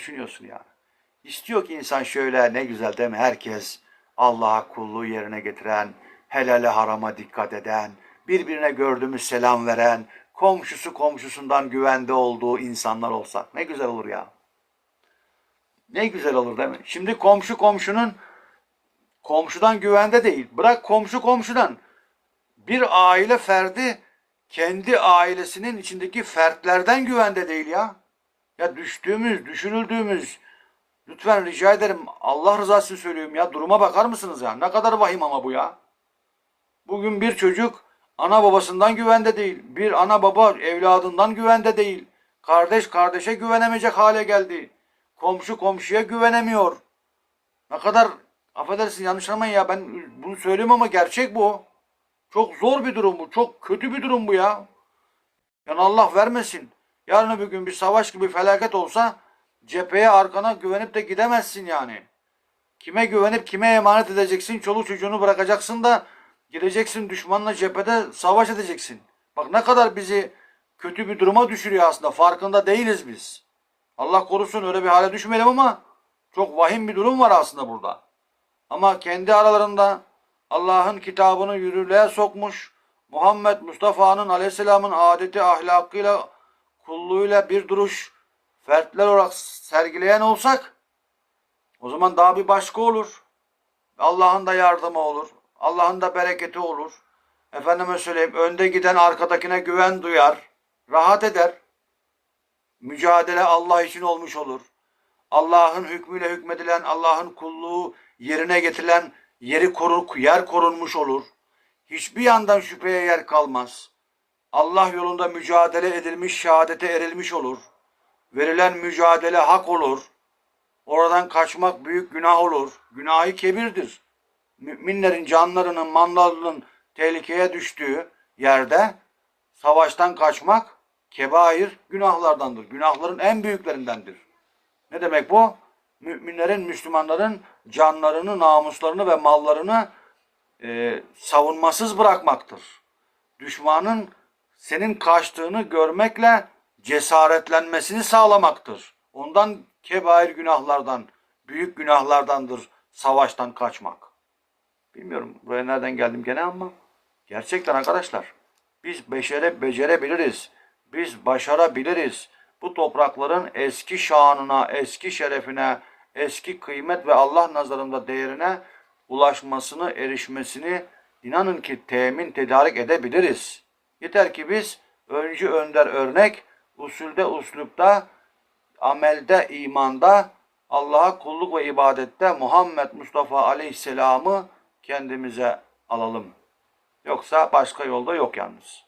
düşünüyorsun yani. İstiyor ki insan şöyle ne güzel değil mi? Herkes Allah'a kulluğu yerine getiren, helale harama dikkat eden, birbirine gördüğümüz selam veren, komşusu komşusundan güvende olduğu insanlar olsak ne güzel olur ya. Ne güzel olur değil mi? Şimdi komşu komşunun komşudan güvende değil. Bırak komşu komşudan. Bir aile ferdi kendi ailesinin içindeki fertlerden güvende değil ya. Ya düştüğümüz, düşünüldüğümüz, lütfen rica ederim Allah rızası için söylüyorum ya duruma bakar mısınız ya? Ne kadar vahim ama bu ya. Bugün bir çocuk ana babasından güvende değil. Bir ana baba evladından güvende değil. Kardeş kardeşe güvenemeyecek hale geldi. Komşu komşuya güvenemiyor. Ne kadar affedersin yanlış anlamayın ya ben bunu söylüyorum ama gerçek bu. Çok zor bir durum bu. Çok kötü bir durum bu ya. Yani Allah vermesin. Yarın öbür gün bir savaş gibi felaket olsa cepheye arkana güvenip de gidemezsin yani. Kime güvenip kime emanet edeceksin? Çoluk çocuğunu bırakacaksın da gideceksin düşmanla cephede savaş edeceksin. Bak ne kadar bizi kötü bir duruma düşürüyor aslında. Farkında değiliz biz. Allah korusun öyle bir hale düşmeyelim ama çok vahim bir durum var aslında burada. Ama kendi aralarında Allah'ın kitabını yürürlüğe sokmuş, Muhammed Mustafa'nın aleyhisselamın adeti ahlakıyla, kulluğuyla bir duruş fertler olarak sergileyen olsak o zaman daha bir başka olur. Allah'ın da yardımı olur. Allah'ın da bereketi olur. Efendime söyleyeyim önde giden arkadakine güven duyar. Rahat eder. Mücadele Allah için olmuş olur. Allah'ın hükmüyle hükmedilen, Allah'ın kulluğu yerine getirilen yeri korur, yer korunmuş olur. Hiçbir yandan şüpheye yer kalmaz. Allah yolunda mücadele edilmiş, şehadete erilmiş olur. Verilen mücadele hak olur. Oradan kaçmak büyük günah olur. Günahı kebirdir. Müminlerin canlarının, mallarının tehlikeye düştüğü yerde savaştan kaçmak kebair günahlardandır. Günahların en büyüklerindendir. Ne demek bu? Müminlerin, Müslümanların canlarını, namuslarını ve mallarını e, savunmasız bırakmaktır. Düşmanın senin kaçtığını görmekle cesaretlenmesini sağlamaktır. Ondan kebair günahlardan, büyük günahlardandır savaştan kaçmak. Bilmiyorum buraya nereden geldim gene ama gerçekten arkadaşlar biz beşere becerebiliriz. Biz başarabiliriz. Bu toprakların eski şanına, eski şerefine, eski kıymet ve Allah nazarında değerine ulaşmasını, erişmesini inanın ki temin, tedarik edebiliriz. Yeter ki biz öncü önder örnek, usulde, uslupta, amelde, imanda, Allah'a kulluk ve ibadette Muhammed Mustafa Aleyhisselam'ı kendimize alalım. Yoksa başka yolda yok yalnız.